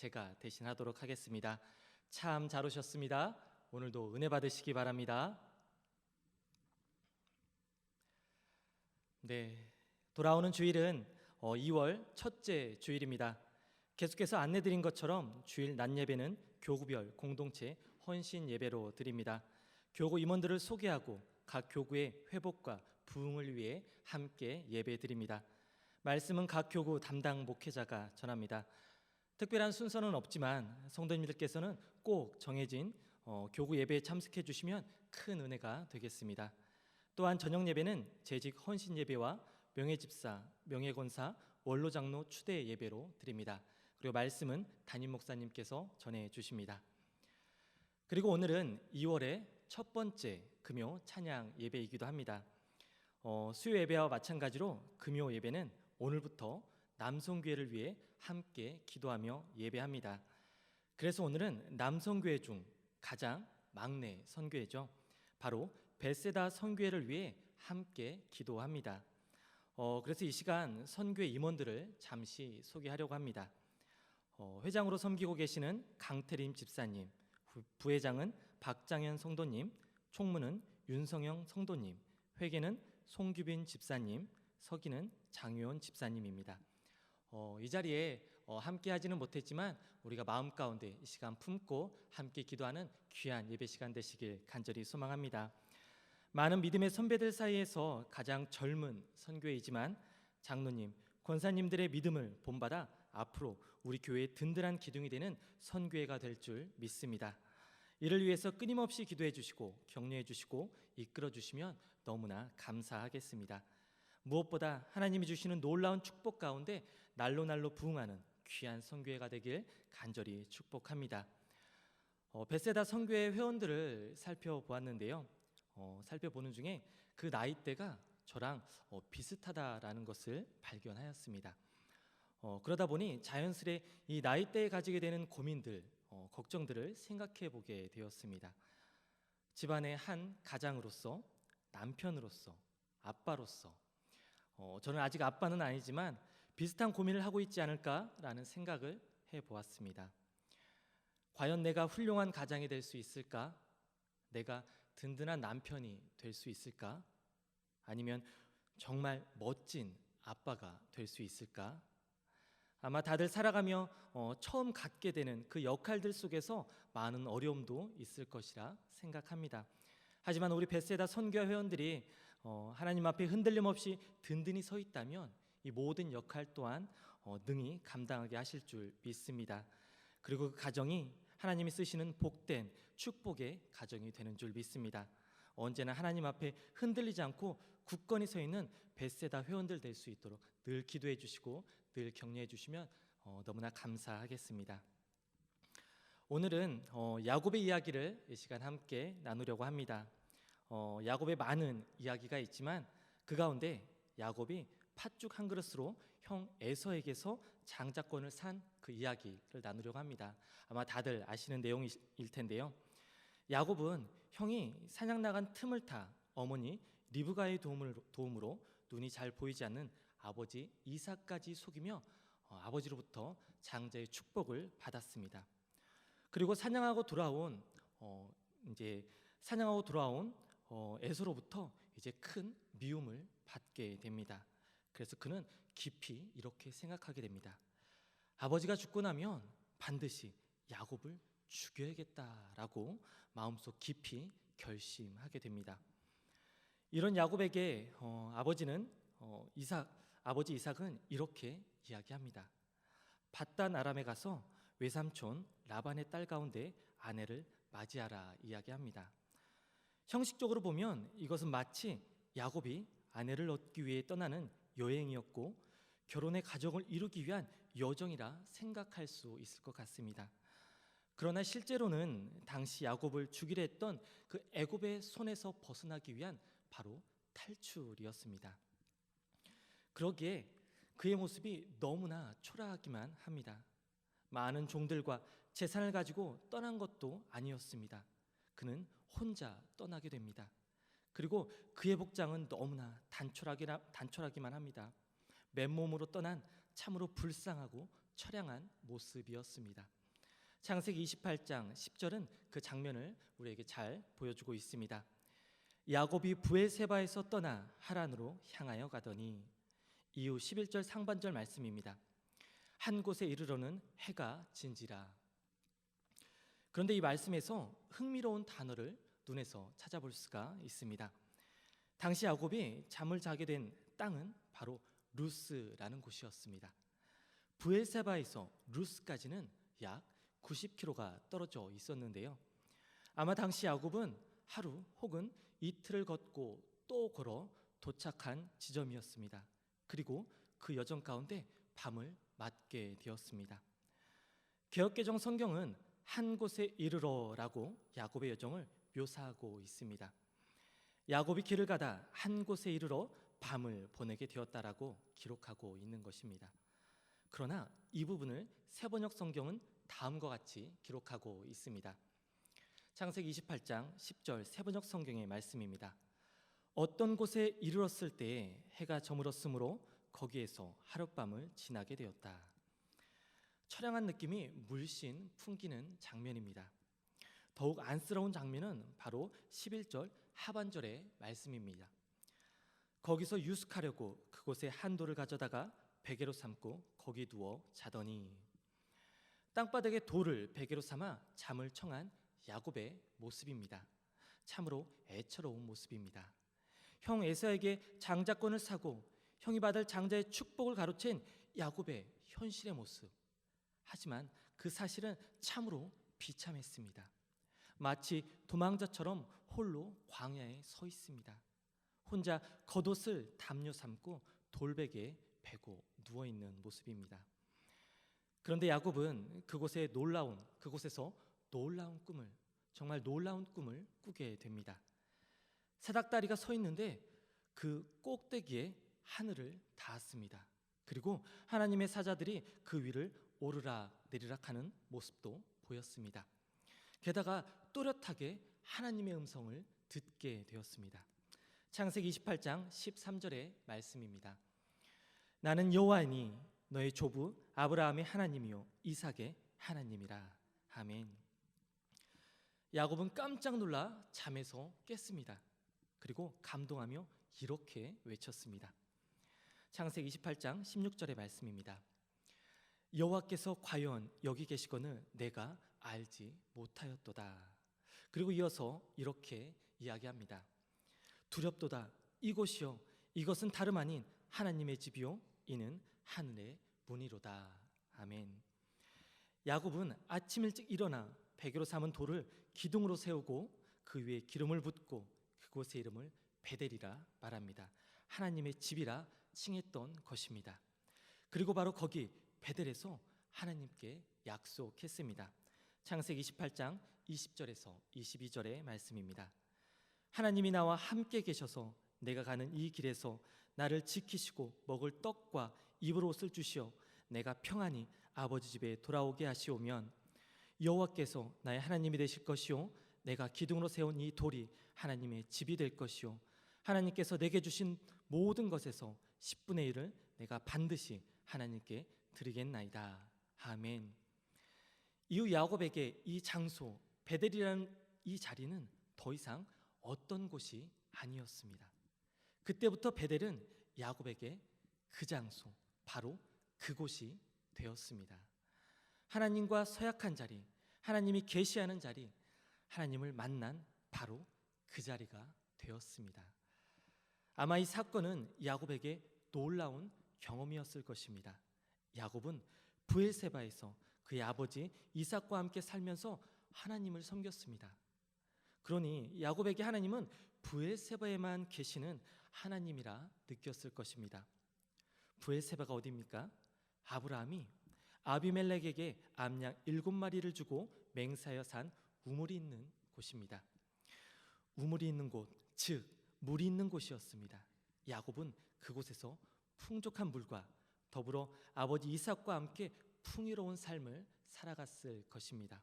제가 대신하도록 하겠습니다. 참 잘 오셨습니다. 오늘도 은혜 받으시기 바랍니다. 네, 돌아오는 주일은 어, 2월 첫째 주일입니다. 계속해서 안내드린 것처럼 주일 낮 예배는 교구별 공동체 헌신 예배로 드립니다. 교구 임원들을 소개하고 각 교구의 회복과 부흥을 위해 함께 예배 드립니다. 말씀은 각 교구 담당 목회자가 전합니다. 특별한 순서는 없지만 성도님들께서는 꼭 정해진 어, 교구 예배에 참석해 주시면 큰 은혜가 되겠습니다. 또한 저녁 예배는 재직 헌신 예배와 명예 집사, 명예 권사, 원로 장로 추대 예배로 드립니다. 그리고 말씀은 담임 목사님께서 전해 주십니다. 그리고 오늘은 2월의 첫 번째 금요 찬양 예배이기도 합니다. 어, 수요 예배와 마찬가지로 금요 예배는 오늘부터 남성교회를 위해 함께 기도하며 예배합니다. 그래서 오늘은 남성교회 중 가장 막내 선교회죠. 바로 베세다 선교회를 위해 함께 기도합니다. 어, 그래서 이 시간 선교회 임원들을 잠시 소개하려고 합니다. 어, 회장으로 섬기고 계시는 강태림 집사님, 부- 부회장은 박장현 성도님, 총무는 윤성영 성도님, 회계는 송규빈 집사님, 서기는 장유원 집사님입니다. 어, 이 자리에 어, 함께 하지는 못했지만 우리가 마음 가운데 이 시간 품고 함께 기도하는 귀한 예배 시간 되시길 간절히 소망합니다. 많은 믿음의 선배들 사이에서 가장 젊은 선교회이지만 장로님, 권사님들의 믿음을 본받아 앞으로 우리 교회의 든든한 기둥이 되는 선교회가 될 줄 믿습니다. 이를 위해서 끊임없이 기도해 주시고 격려해 주시고 이끌어 주시면 너무나 감사하겠습니다. 무엇보다 하나님이 주시는 놀라운 축복 가운데 날로 날로 부흥하는 귀한 선교회가 되길 간절히 축복합니다. 어, 베세다 선교회 회원들을 살펴보았는데요. 어, 살펴보는 중에 그 나이대가 저랑 어, 비슷하다라는 것을 발견하였습니다. 어, 그러다 보니 자연스레 이 나이대에 가지게 되는 고민들, 어, 걱정들을 생각해 보게 되었습니다. 집안의 한 가장으로서, 남편으로서, 아빠로서, 어, 저는 아직 아빠는 아니지만 비슷한 고민을 하고 있지 않을까라는 생각을 해 보았습니다. 과연 내가 훌륭한 가장이 될 수 있을까? 내가 든든한 남편이 될 수 있을까? 아니면 정말 멋진 아빠가 될 수 있을까? 아마 다들 살아가며 어, 처음 갖게 되는 그 역할들 속에서 많은 어려움도 있을 것이라 생각합니다. 하지만 우리 베세다 선교 회원들이 어, 하나님 앞에 흔들림 없이 든든히 서 있다면 이 모든 역할 또한 어, 능히 감당하게 하실 줄 믿습니다. 그리고 그 가정이 하나님이 쓰시는 복된 축복의 가정이 되는 줄 믿습니다. 언제나 하나님 앞에 흔들리지 않고 굳건히 서 있는 베세다 회원들 될 수 있도록 늘 기도해 주시고 늘 격려해 주시면 어, 너무나 감사하겠습니다. 오늘은 어, 야곱의 이야기를 이 시간 함께 나누려고 합니다. 어, 야곱의 많은 이야기가 있지만 그 가운데 야곱이 팥죽 한 그릇으로 형 에서에게서 장자권을 산 그 이야기를 나누려고 합니다. 아마 다들 아시는 내용일 텐데요. 야곱은 형이 사냥 나간 틈을 타 어머니 리브가의 도움을, 도움으로 눈이 잘 보이지 않는 아버지 이삭까지 속이며 어, 아버지로부터 장자의 축복을 받았습니다. 그리고 사냥하고 돌아온 어, 이제 사냥하고 돌아온 어, 에서로부터 이제 큰 미움을 받게 됩니다. 그래서 그는 깊이 이렇게 생각하게 됩니다. 아버지가 죽고 나면 반드시 야곱을 죽여야겠다라고 마음속 깊이 결심하게 됩니다. 이런 야곱에게 어, 아버지는 어, 이삭 아버지 이삭은 이렇게 이야기합니다. 바단 아람에 가서 외삼촌 라반의 딸 가운데 아내를 맞이하라 이야기합니다. 형식적으로 보면 이것은 마치 야곱이 아내를 얻기 위해 떠나는 여행이었고 결혼의 가정을 이루기 위한 여정이라 생각할 수 있을 것 같습니다. 그러나 실제로는 당시 야곱을 죽이려 했던 그 애굽의 손에서 벗어나기 위한 바로 탈출이었습니다. 그러기에 그의 모습이 너무나 초라하기만 합니다. 많은 종들과 재산을 가지고 떠난 것도 아니었습니다. 그는 혼자 떠나게 됩니다. 그리고 그의 복장은 너무나 단촐하기나, 단촐하기만 합니다. 맨몸으로 떠난 참으로 불쌍하고 처량한 모습이었습니다. 창세기 28장 10절은 그 장면을 우리에게 잘 보여주고 있습니다. 야곱이 부엘세바에서 떠나 하란으로 향하여 가더니 이후 11절 상반절 말씀입니다. 한 곳에 이르러는 해가 진지라. 그런데 이 말씀에서 흥미로운 단어를 눈에서 찾아볼 수가 있습니다. 당시 야곱이 잠을 자게 된 땅은 바로 루스라는 곳이었습니다. 부엘세바에서 루스까지는 약 90km가 떨어져 있었는데요. 아마 당시 야곱은 하루 혹은 이틀을 걷고 또 걸어 도착한 지점이었습니다. 그리고 그 여정 가운데 밤을 맞게 되었습니다. 개혁개정 성경은 한 곳에 이르러라고 야곱의 여정을 묘사하고 있습니다. 야곱이 길을 가다 한 곳에 이르러 밤을 보내게 되었다라고 기록하고 있는 것입니다. 그러나 이 부분을 세번역 성경은 다음과 같이 기록하고 있습니다. 창세기 28장 10절 세번역 성경의 말씀입니다. 어떤 곳에 이르렀을 때에 해가 저물었으므로 거기에서 하룻밤을 지나게 되었다. 처량한 느낌이 물씬 풍기는 장면입니다. 더욱 안쓰러운 장면은 바로 11절 하반절의 말씀입니다. 거기서 유숙하려고 그곳에 한 돌을 가져다가 베개로 삼고 거기 누워 자더니 땅바닥에 돌을 베개로 삼아 잠을 청한 야곱의 모습입니다. 참으로 애처로운 모습입니다. 형 에사에게 장자권을 사고 형이 받을 장자의 축복을 가로챈 야곱의 현실의 모습. 하지만 그 사실은 참으로 비참했습니다. 마치 도망자처럼 홀로 광야에 서 있습니다. 혼자 겉옷을 담요 삼고 돌베개에 베고 누워 있는 모습입니다. 그런데 야곱은 그곳에 놀라운 그곳에서 놀라운 꿈을 정말 놀라운 꿈을 꾸게 됩니다. 사닥다리가 서 있는데 그 꼭대기에 하늘을 닿았습니다. 그리고 하나님의 사자들이 그 위를 오르락 내리락 하는 모습도 보였습니다. 게다가 또렷하게 하나님의 음성을 듣게 되었습니다. 창세기 28장 13절의 말씀입니다. 나는 여호와니 너의 조부 아브라함의 하나님이요 이삭의 하나님이라. 아멘. 야곱은 깜짝 놀라 잠에서 깼습니다. 그리고 감동하며 이렇게 외쳤습니다. 창세기 28장 16절의 말씀입니다. 여호와께서 과연 여기 계시거늘 내가 알지 못하였도다. 그리고 이어서 이렇게 이야기합니다. 두렵도다 이곳이요 이것은 다름 아닌 하나님의 집이요 이는 하늘의 문이로다. 아멘. 야곱은 아침 일찍 일어나 베개로 삼은 돌을 기둥으로 세우고 그 위에 기름을 붓고 그곳의 이름을 베델이라 말합니다. 하나님의 집이라 칭했던 것입니다. 그리고 바로 거기 베델에서 하나님께 약속했습니다. 창세기 28장 20절에서 22절의 말씀입니다. 하나님이 나와 함께 계셔서 내가 가는 이 길에서 나를 지키시고 먹을 떡과 입을 옷을 주시어 내가 평안히 아버지 집에 돌아오게 하시오면 여호와께서 나의 하나님이 되실 것이요 내가 기둥으로 세운 이 돌이 하나님의 집이 될 것이요 하나님께서 내게 주신 모든 것에서 10분의 1을 내가 반드시 하나님께 드리겠나이다. 아멘. 이후 야곱에게 이 장소 베델이라는 이 자리는 더 이상 어떤 곳이 아니었습니다. 그때부터 베델은 야곱에게 그 장소 바로 그곳이 되었습니다. 하나님과 서약한 자리, 하나님이 계시하는 자리, 하나님을 만난 바로 그 자리가 되었습니다. 아마 이 사건은 야곱에게 놀라운 경험이었을 것입니다. 야곱은 부엘세바에서 그의 아버지 이삭과 함께 살면서 하나님을 섬겼습니다. 그러니 야곱에게 하나님은 부엘세바에만 계시는 하나님이라 느꼈을 것입니다. 부엘세바가 어디입니까? 아브라함이 아비멜렉에게 암양 일곱 마리를 주고 맹사여 산 우물이 있는 곳입니다. 우물이 있는 곳, 즉 물이 있는 곳이었습니다. 야곱은 그곳에서 풍족한 물과 더불어 아버지 이삭과 함께 풍요로운 삶을 살아갔을 것입니다.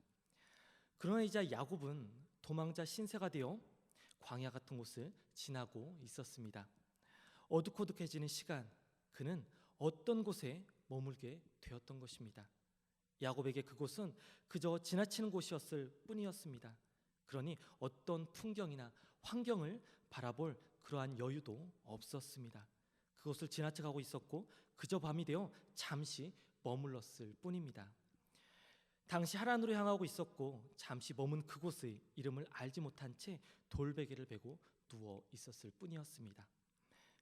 그러나 이제 야곱은 도망자 신세가 되어 광야 같은 곳을 지나고 있었습니다. 어둑어둑해지는 시간, 그는 어떤 곳에 머물게 되었던 것입니다. 야곱에게 그곳은 그저 지나치는 곳이었을 뿐이었습니다. 그러니 어떤 풍경이나 환경을 바라볼 그러한 여유도 없었습니다. 그곳을 지나쳐가고 있었고 그저 밤이 되어 잠시 머물렀을 뿐입니다. 당시 하란으로 향하고 있었고 잠시 머문 그곳의 이름을 알지 못한 채 돌베개를 베고 누워 있었을 뿐이었습니다.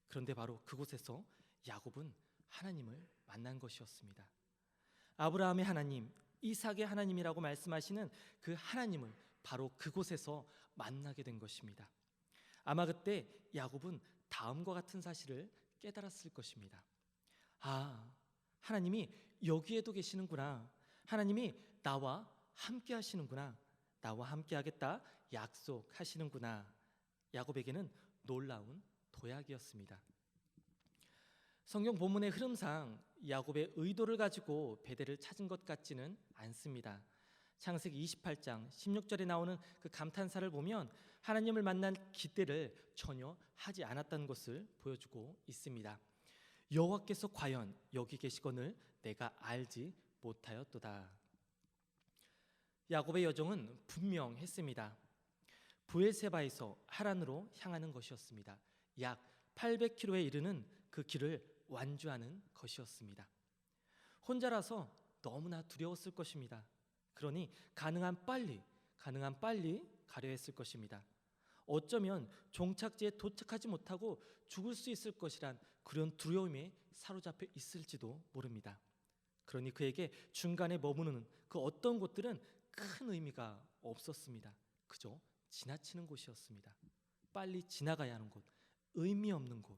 그런데 바로 그곳에서 야곱은 하나님을 만난 것이었습니다. 아브라함의 하나님, 이삭의 하나님이라고 말씀하시는 그 하나님을 바로 그곳에서 만나게 된 것입니다. 아마 그때 야곱은 다음과 같은 사실을 깨달았을 것입니다. 아, 하나님이 여기에도 계시는구나. 하나님이 나와 함께 하시는구나. 나와 함께 하겠다. 약속하시는구나. 야곱에게는 놀라운 도약이었습니다. 성경 본문의 흐름상 야곱의 의도를 가지고 베델을 찾은 것 같지는 않습니다. 창세기 28장 16절에 나오는 그 감탄사를 보면 하나님을 만난 기대를 전혀 하지 않았다는 것을 보여주고 있습니다. 여호와께서 과연 여기 계시거늘 내가 알지 못하였도다. 야곱의 여정은 분명했습니다. 부엘세바에서 하란으로 향하는 것이었습니다. 약 800km에 이르는 그 길을 완주하는 것이었습니다. 혼자라서 너무나 두려웠을 것입니다. 그러니 가능한 빨리, 가능한 빨리 가려 했을 것입니다. 어쩌면 종착지에 도착하지 못하고 죽을 수 있을 것이란 그런 두려움에 사로잡혀 있을지도 모릅니다. 그러니 그에게 중간에 머무는 그 어떤 곳들은 큰 의미가 없었습니다. 그저 지나치는 곳이었습니다. 빨리 지나가야 하는 곳, 의미 없는 곳,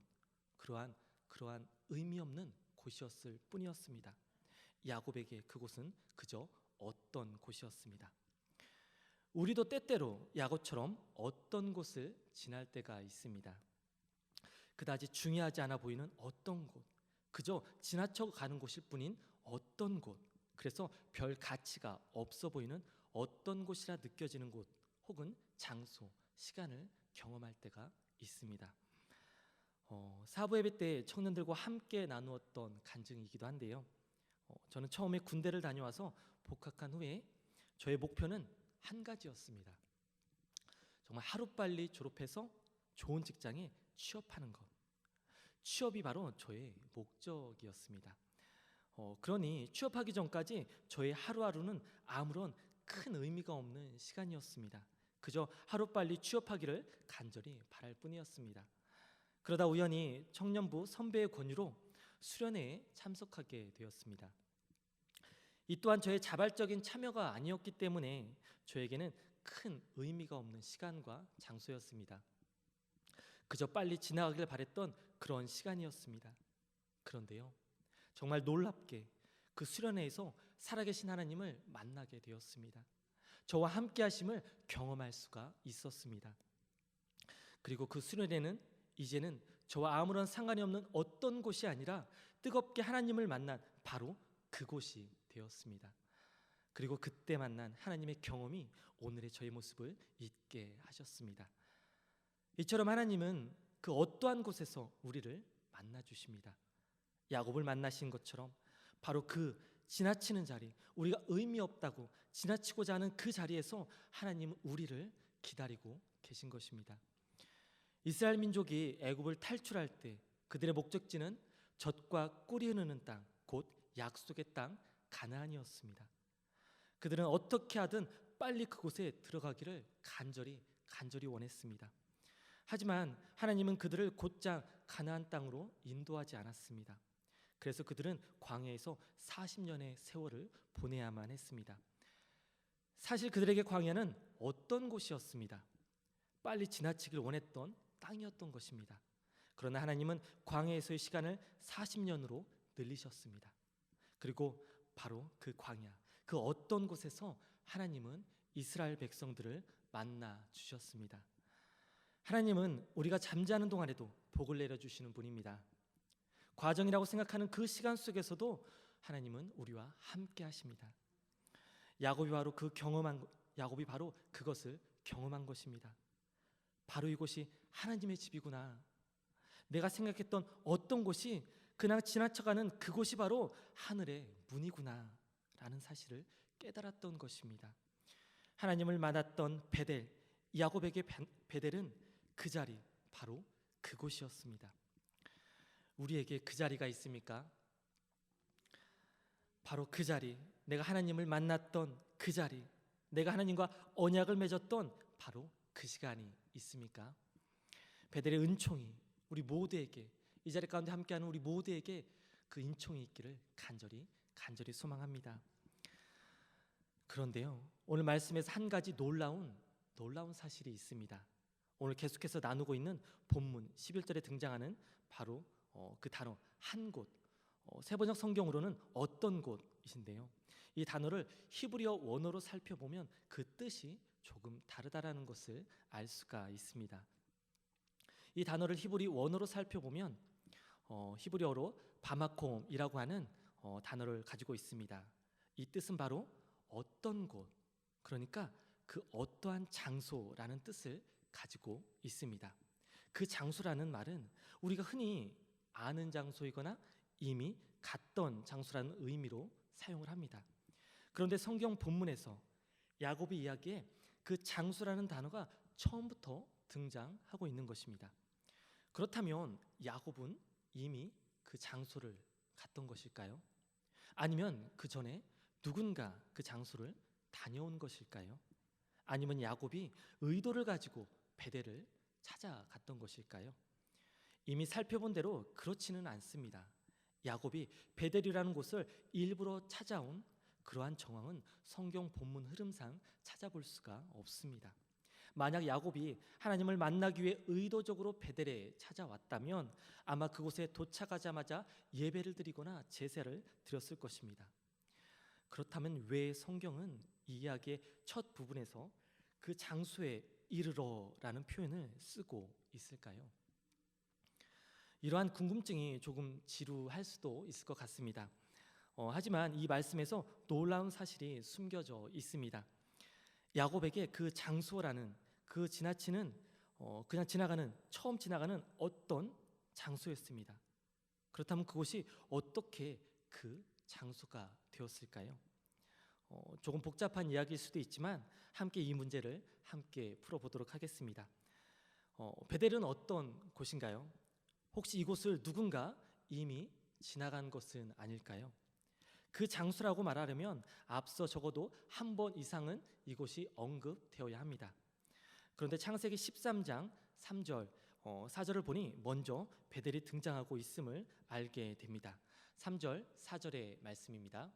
그러한 그러한 의미 없는 곳이었을 뿐이었습니다. 야곱에게 그곳은 그저 어떤 곳이었습니다. 우리도 때때로 야곱처럼 어떤 곳을 지날 때가 있습니다. 그다지 중요하지 않아 보이는 어떤 곳, 그저 지나쳐 가는 곳일 뿐인 어떤 곳, 그래서 별 가치가 없어 보이는 어떤 곳이라 느껴지는 곳, 혹은 장소, 시간을 경험할 때가 있습니다. 어, 사부 예배 때 청년들과 함께 나누었던 간증이기도 한데요. 어, 저는 처음에 군대를 다녀와서 복학한 후에 저의 목표는 한 가지였습니다. 정말 하루빨리 졸업해서 좋은 직장에 취업하는 것. 취업이 바로 저의 목적이었습니다. 어, 그러니 취업하기 전까지 저의 하루하루는 아무런 큰 의미가 없는 시간이었습니다. 그저 하루빨리 취업하기를 간절히 바랄 뿐이었습니다. 그러다 우연히 청년부 선배의 권유로 수련회에 참석하게 되었습니다. 이 또한 저의 자발적인 참여가 아니었기 때문에 저에게는 큰 의미가 없는 시간과 장소였습니다. 그저 빨리 지나가길 바랬던 그런 시간이었습니다. 그런데요, 정말 놀랍게 그 수련회에서 살아계신 하나님을 만나게 되었습니다. 저와 함께 하심을 경험할 수가 있었습니다. 그리고 그 수련회는 이제는 저와 아무런 상관이 없는 어떤 곳이 아니라 뜨겁게 하나님을 만난 바로 그곳이 되었습니다. 그리고 그때 만난 하나님의 경험이 오늘의 저의 모습을 있게 하셨습니다. 이처럼 하나님은 그 어떠한 곳에서 우리를 만나 주십니다. 야곱을 만나신 것처럼 바로 그 지나치는 자리, 우리가 의미 없다고 지나치고자 하는 그 자리에서 하나님은 우리를 기다리고 계신 것입니다. 이스라엘 민족이 애굽을 탈출할 때 그들의 목적지는 젖과 꿀이 흐르는 땅, 곧 약속의 땅 가나안이었습니다. 그들은 어떻게 하든 빨리 그곳에 들어가기를 간절히 간절히 원했습니다. 하지만 하나님은 그들을 곧장 가나안 땅으로 인도하지 않았습니다. 그래서 그들은 광야에서 40년의 세월을 보내야만 했습니다. 사실 그들에게 광야는 어떤 곳이었습니다. 빨리 지나치길 원했던 땅이었던 것입니다. 그러나 하나님은 광야에서의 시간을 40년으로 늘리셨습니다. 그리고 바로 그 광야, 그 어떤 곳에서 하나님은 이스라엘 백성들을 만나 주셨습니다. 하나님은 우리가 잠자는 동안에도 복을 내려 주시는 분입니다. 과정이라고 생각하는 그 시간 속에서도 하나님은 우리와 함께 하십니다. 야곱이 바로 그 경험한 야곱이 바로 그것을 경험한 것입니다. 바로 이곳이 하나님의 집이구나. 내가 생각했던 어떤 곳이 그냥 지나쳐가는 그곳이 바로 하늘의 문이구나라는 사실을 깨달았던 것입니다. 하나님을 만났던 베델 야곱에게 베- 베델은 그 자리 바로 그곳이었습니다. 우리에게 그 자리가 있습니까? 바로 그 자리, 내가 하나님을 만났던 그 자리, 내가 하나님과 언약을 맺었던 바로 그 시간이 있습니까? 베델의 은총이 우리 모두에게 이 자리 가운데 함께하는 우리 모두에게 그 은총이 있기를 간절히 간절히 소망합니다. 그런데요, 오늘 말씀에서 한 가지 놀라운 놀라운 사실이 있습니다. 오늘 계속해서 나누고 있는 본문 11절에 등장하는 바로 어, 그 단어 한 곳. 어, 세번역 성경으로는 어떤 곳이신데요. 이 단어를 히브리어 원어로 살펴보면 그 뜻이 조금 다르다라는 것을 알 수가 있습니다. 이 단어를 히브리 원어로 살펴보면 어, 히브리어로 바마콤이라고 하는 어, 단어를 가지고 있습니다. 이 뜻은 바로 어떤 곳, 그러니까 그 어떠한 장소라는 뜻을 가지고 있습니다. 그 장소라는 말은 우리가 흔히 아는 장소이거나 이미 갔던 장소라는 의미로 사용을 합니다. 그런데 성경 본문에서 야곱의 이야기에 그 장소라는 단어가 처음부터 등장하고 있는 것입니다. 그렇다면 야곱은 이미 그 장소를 갔던 것일까요? 아니면 그 전에 누군가 그 장소를 다녀온 것일까요? 아니면 야곱이 의도를 가지고 베델을 찾아갔던 것일까요? 이미 살펴본 대로 그렇지는 않습니다. 야곱이 베델이라는 곳을 일부러 찾아온 그러한 정황은 성경 본문 흐름상 찾아볼 수가 없습니다. 만약 야곱이 하나님을 만나기 위해 의도적으로 베델에 찾아왔다면 아마 그곳에 도착하자마자 예배를 드리거나 제사를 드렸을 것입니다. 그렇다면 왜 성경은 이 이야기의 첫 부분에서 그 장소에 이르러라는 표현을 쓰고 있을까요? 이러한 궁금증이 조금 지루할 수도 있을 것 같습니다. 어, 하지만 이 말씀에서 놀라운 사실이 숨겨져 있습니다. 야곱에게 그 장소라는 그 지나치는 어, 그냥 지나가는 처음 지나가는 어떤 장소였습니다. 그렇다면 그곳이 어떻게 그 장소가 되었을까요? 어, 조금 복잡한 이야기일 수도 있지만 함께 이 문제를 함께 풀어보도록 하겠습니다. 어, 베델은 어떤 곳인가요? 혹시 이곳을 누군가 이미 지나간 것은 아닐까요? 그 장소라고 말하려면 앞서 적어도 한 번 이상은 이곳이 언급되어야 합니다. 그런데 창세기 13장 3절 어, 4절을 보니 먼저 베델이 등장하고 있음을 알게 됩니다. 3절 4절의 말씀입니다.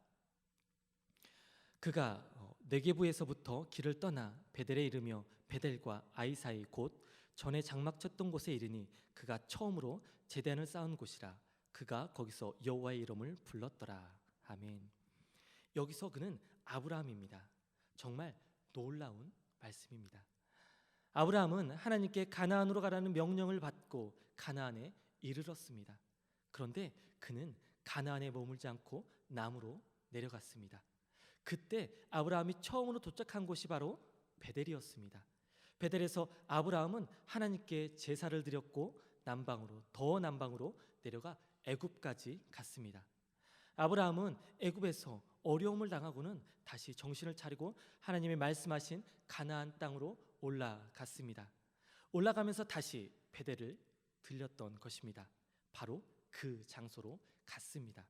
그가 어, 네게부에서부터 길을 떠나 베델에 이르며 베델과 아이 사이 곧 전에 장막 쳤던 곳에 이르니 그가 처음으로 제단을 쌓은 곳이라 그가 거기서 여호와의 이름을 불렀더라 아멘. 여기서 그는 아브라함입니다. 정말 놀라운 말씀입니다. 아브라함은 하나님께 가나안으로 가라는 명령을 받고 가나안에 이르렀습니다. 그런데 그는 가나안에 머물지 않고 남으로 내려갔습니다. 그때 아브라함이 처음으로 도착한 곳이 바로 베델이었습니다. 베델에서 아브라함은 하나님께 제사를 드렸고 남방으로 더 남방으로 내려가 애굽까지 갔습니다. 아브라함은 애굽에서 어려움을 당하고는 다시 정신을 차리고 하나님의 말씀하신 가나안 땅으로 올라갔습니다. 올라가면서 다시 베델을 들렸던 것입니다. 바로 그 장소로 갔습니다.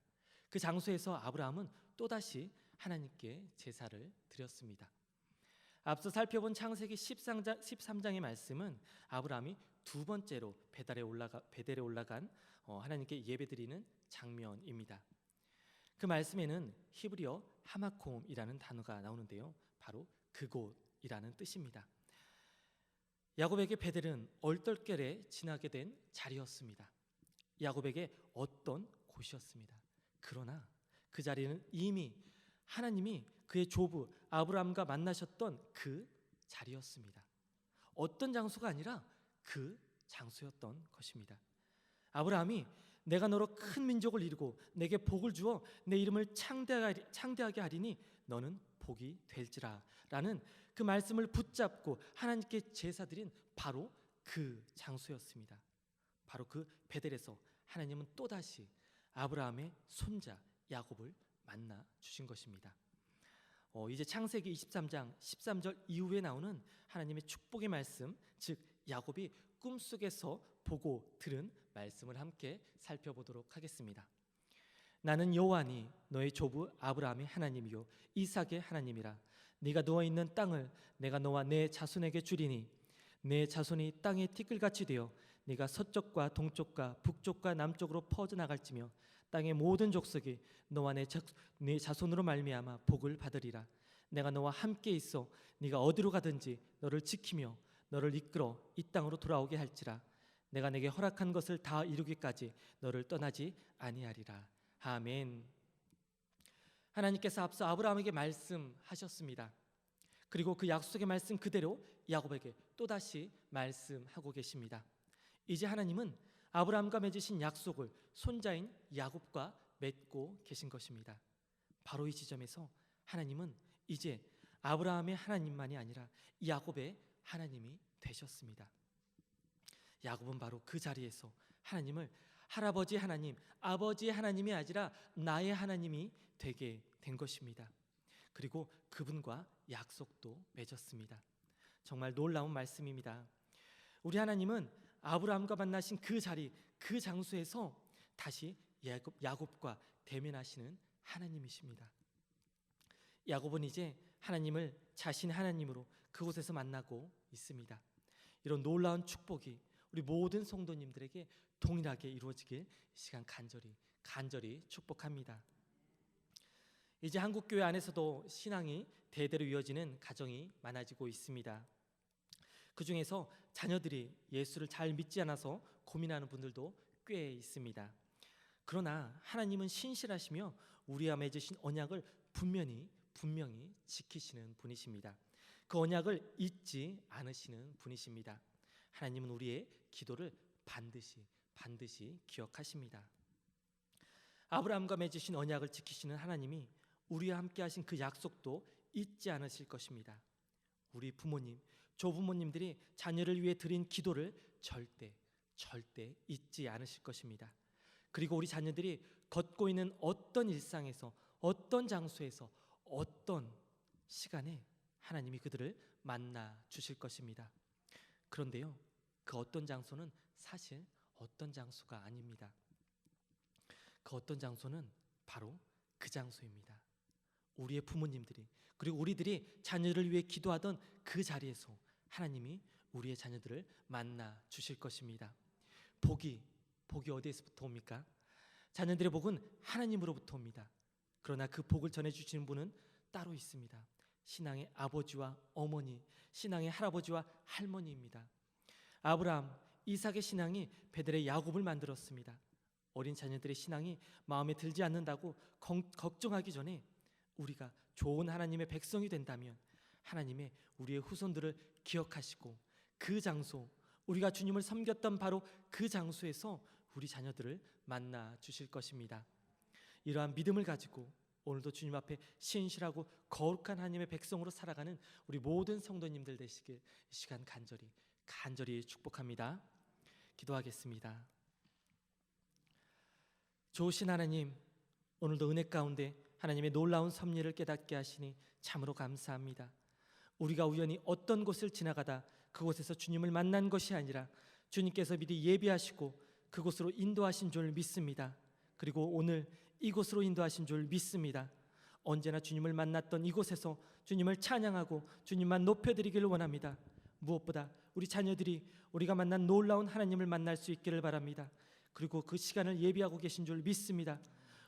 그 장소에서 아브라함은 또다시 하나님께 제사를 드렸습니다. 앞서 살펴본 창세기 13장, 13장의 말씀은 아브라함이 두 번째로 베델에 올라가 베델에 올라간 어, 하나님께 예배드리는 장면입니다. 그 말씀에는 히브리어 하마콤이라는 단어가 나오는데요. 바로 그곳이라는 뜻입니다. 야곱에게 베델은 얼떨결에 지나게 된 자리였습니다. 야곱에게 어떤 곳이었습니다. 그러나 그 자리는 이미 하나님이 그의 조부 아브라함과 만나셨던 그 자리였습니다. 어떤 장소가 아니라 그 장소였던 것입니다. 아브라함이 내가 너로 큰 민족을 이루고 내게 복을 주어 내 이름을 창대하게 하리니 너는 복이 될지라라는 그 말씀을 붙잡고 하나님께 제사드린 바로 그 장소였습니다. 바로 그 베델에서 하나님은 또다시 아브라함의 손자 야곱을 만나 주신 것입니다. 어, 이제 창세기 23장 13절 이후에 나오는 하나님의 축복의 말씀, 즉 야곱이 꿈속에서 보고 들은 말씀을 함께 살펴보도록 하겠습니다. 나는 여호와니 너의 조부 아브라함의 하나님이요 이삭의 하나님이라. 네가 누워 있는 땅을 내가 너와 내 자손에게 주리니 내 자손이 땅의 티끌같이 되어 네가 서쪽과 동쪽과 북쪽과 남쪽으로 퍼져 나갈지며 땅의 모든 족속이 너와 내, 자, 내 자손으로 말미암아 복을 받으리라. 내가 너와 함께 있어 네가 어디로 가든지 너를 지키며 너를 이끌어 이 땅으로 돌아오게 할지라. 내가 내게 허락한 것을 다 이루기까지 너를 떠나지 아니하리라 아멘. 하나님께서 앞서 아브라함에게 말씀하셨습니다. 그리고 그 약속의 말씀 그대로 야곱에게 또다시 말씀하고 계십니다. 이제 하나님은 아브라함과 맺으신 약속을 손자인 야곱과 맺고 계신 것입니다. 바로 이 지점에서 하나님은 이제 아브라함의 하나님만이 아니라 야곱의 하나님이 되셨습니다. 야곱은 바로 그 자리에서 하나님을 할아버지 하나님, 아버지 하나님이 아니라 나의 하나님이 되게 된 것입니다. 그리고 그분과 약속도 맺었습니다. 정말 놀라운 말씀입니다. 우리 하나님은 아브라함과 만나신 그 자리, 그 장소에서 다시 야곱, 야곱과 대면하시는 하나님이십니다. 야곱은 이제 하나님을 자신 하나님으로 그곳에서 만나고 있습니다. 이런 놀라운 축복이 우리 모든 성도님들에게 동일하게 이루어지길 시간 간절히 간절히 축복합니다. 이제 한국 교회 안에서도 신앙이 대대로 이어지는 가정이 많아지고 있습니다. 그 중에서 자녀들이 예수를 잘 믿지 않아서 고민하는 분들도 꽤 있습니다. 그러나 하나님은 신실하시며 우리와 맺으신 언약을 분명히 분명히 지키시는 분이십니다. 그 언약을 잊지 않으시는 분이십니다. 하나님은 우리의 기도를 반드시 반드시 기억하십니다. 아브라함과 맺으신 언약을 지키시는 하나님이 우리와 함께 하신 그 약속도 잊지 않으실 것입니다. 우리 부모님, 조부모님들이 자녀를 위해 드린 기도를 절대 절대 잊지 않으실 것입니다. 그리고 우리 자녀들이 걷고 있는 어떤 일상에서 어떤 장소에서 어떤 시간에 하나님이 그들을 만나 주실 것입니다. 그런데요. 그 어떤 장소는 사실 어떤 장소가 아닙니다. 그 어떤 장소는 바로 그 장소입니다. 우리의 부모님들이 그리고 우리들이 자녀를 위해 기도하던 그 자리에서 하나님이 우리의 자녀들을 만나 주실 것입니다. 복이 복이 어디에서부터 옵니까? 자녀들의 복은 하나님으로부터 옵니다. 그러나 그 복을 전해 주시는 분은 따로 있습니다. 신앙의 아버지와 어머니, 신앙의 할아버지와 할머니입니다. 아브라함, 이삭의 신앙이 베델의 야곱을 만들었습니다. 어린 자녀들의 신앙이 마음에 들지 않는다고 걱정하기 전에 우리가 좋은 하나님의 백성이 된다면 하나님의 우리의 후손들을 기억하시고 그 장소 우리가 주님을 섬겼던 바로 그 장소에서 우리 자녀들을 만나 주실 것입니다. 이러한 믿음을 가지고 오늘도 주님 앞에 신실하고 거룩한 하나님의 백성으로 살아가는 우리 모든 성도님들 되시길 시간 간절히 간절히 축복합니다. 기도하겠습니다. 좋으신 하나님, 오늘도 은혜 가운데 하나님의 놀라운 섭리를 깨닫게 하시니 참으로 감사합니다. 우리가 우연히 어떤 곳을 지나가다 그곳에서 주님을 만난 것이 아니라 주님께서 미리 예비하시고 그곳으로 인도하신 줄 믿습니다. 그리고 오늘 이곳으로 인도하신 줄 믿습니다. 언제나 주님을 만났던 이곳에서 주님을 찬양하고 주님만 높여드리기를 원합니다. 무엇보다 우리 자녀들이 우리가 만난 놀라운 하나님을 만날 수 있기를 바랍니다. 그리고 그 시간을 예비하고 계신 줄 믿습니다.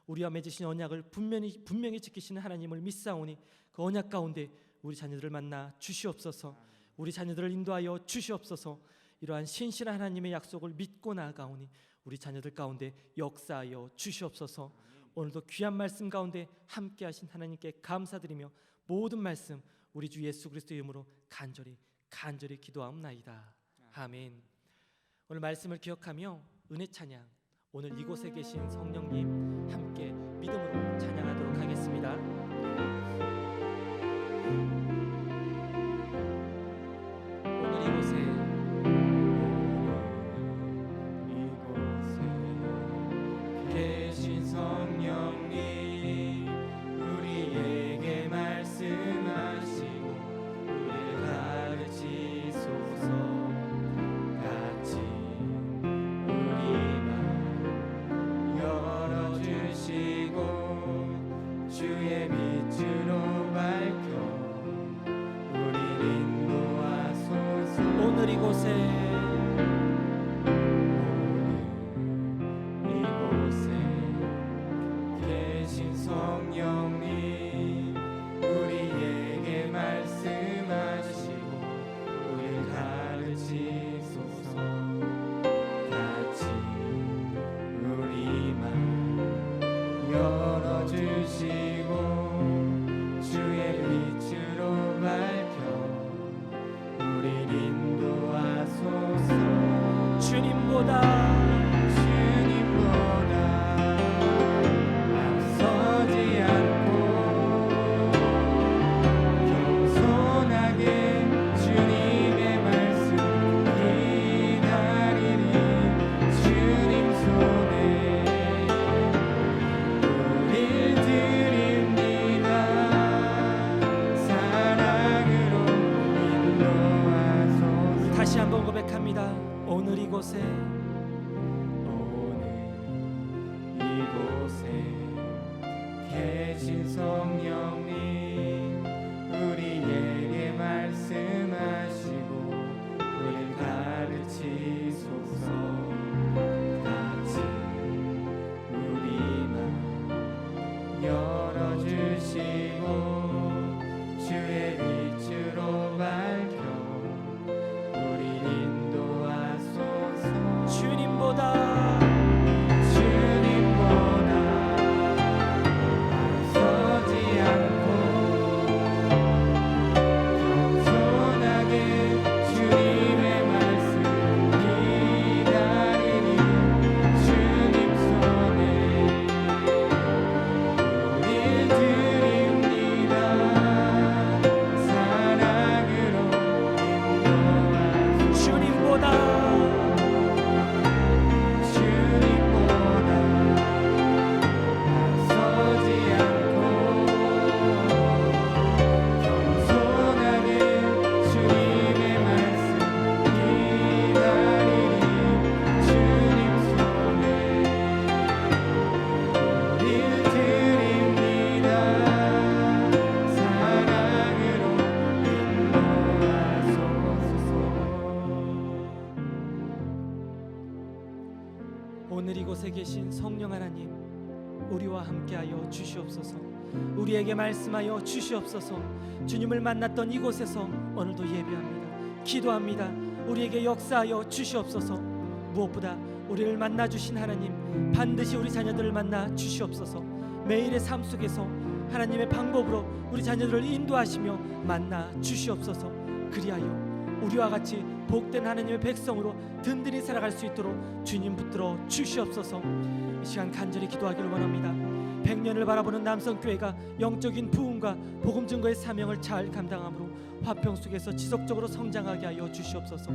우리와 맺으신 언약을 분명히 분명히 지키시는 하나님을 믿사오니 그 언약 가운데 우리 자녀들을 만나 주시옵소서. 우리 자녀들을 인도하여 주시옵소서. 이러한 신실한 하나님의 약속을 믿고 나아가오니 우리 자녀들 가운데 역사하여 주시옵소서. 오늘도 귀한 말씀 가운데 함께 하신 하나님께 감사드리며 모든 말씀 우리 주 예수 그리스도의 이름으로 간절히 간절히 기도하옵나이다. 아멘. 오늘 말씀을 기억하며 은혜 찬양 오늘 이곳에 계신 성령님 함께 믿음으로 찬양하도록 하겠습니다. 이곳 말씀하여 주시옵소서. 주님을 만났던 이곳에서 오늘도 예배합니다. 기도합니다. 우리에게 역사하여 주시옵소서. 무엇보다 우리를 만나 주신 하나님 반드시 우리 자녀들을 만나 주시옵소서. 매일의 삶 속에서 하나님의 방법으로 우리 자녀들을 인도하시며 만나 주시옵소서. 그리하여 우리와 같이 복된 하나님의 백성으로 든든히 살아갈 수 있도록 주님 붙들어 주시옵소서. 이 시간 간절히 기도하기를 원합니다. 백년을 바라보는 남성교회가 영적인 부흥과 복음 증거의 사명을 잘 감당함으로 화평 속에서 지속적으로 성장하게 하여 주시옵소서.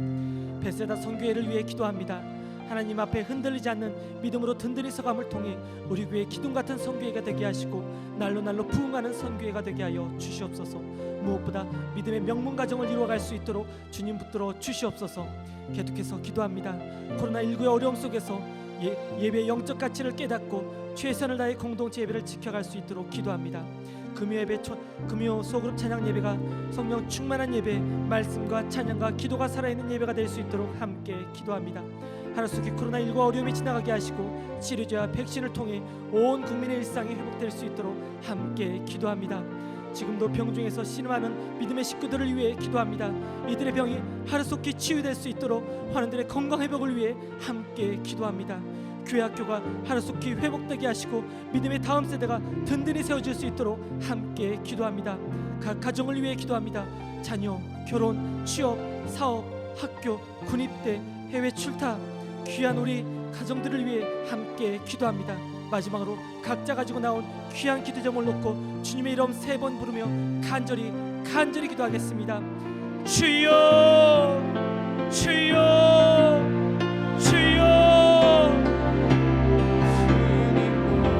베세다 성교회를 위해 기도합니다. 하나님 앞에 흔들리지 않는 믿음으로 든든히 서감을 통해 우리 교회 기둥 같은 성교회가 되게 하시고 날로 날로 부흥하는 선교회가 되게 하여 주시옵소서. 무엇보다 믿음의 명문 가정을 이루어갈 수 있도록 주님 붙들어 주시옵소서. 계속해서 기도합니다. 코로나 19의 어려움 속에서 예, 예배의 영적 가치를 깨닫고 최선을 다해 공동체 예배를 지켜갈 수 있도록 기도합니다. 금요 예배 초, 금요 소그룹 찬양 예배가 성령 충만한 예배, 말씀과 찬양과 기도가 살아있는 예배가 될 수 있도록 함께 기도합니다. 하루속에 코로나 19 어려움이 지나가게 하시고 치료제와 백신을 통해 온 국민의 일상이 회복될 수 있도록 함께 기도합니다. 지금도 병중에서 신음하는 믿음의 식구들을 위해 기도합니다. 이들의 병이 하루속히 치유될 수 있도록 환원들의 건강 회복을 위해 함께 기도합니다. 교회 학교가 하루속히 회복되게 하시고 믿음의 다음 세대가 든든히 세워질 수 있도록 함께 기도합니다. 각 가정을 위해 기도합니다. 자녀, 결혼, 취업, 사업, 학교, 군입대, 해외 출타 귀한 우리 가정들을 위해 함께 기도합니다. 마지막으로 각자 가지고 나온 귀한 기도 제목을 놓고 주님의 이름 세 번 부르며 간절히 간절히 기도하겠습니다. 주여 주여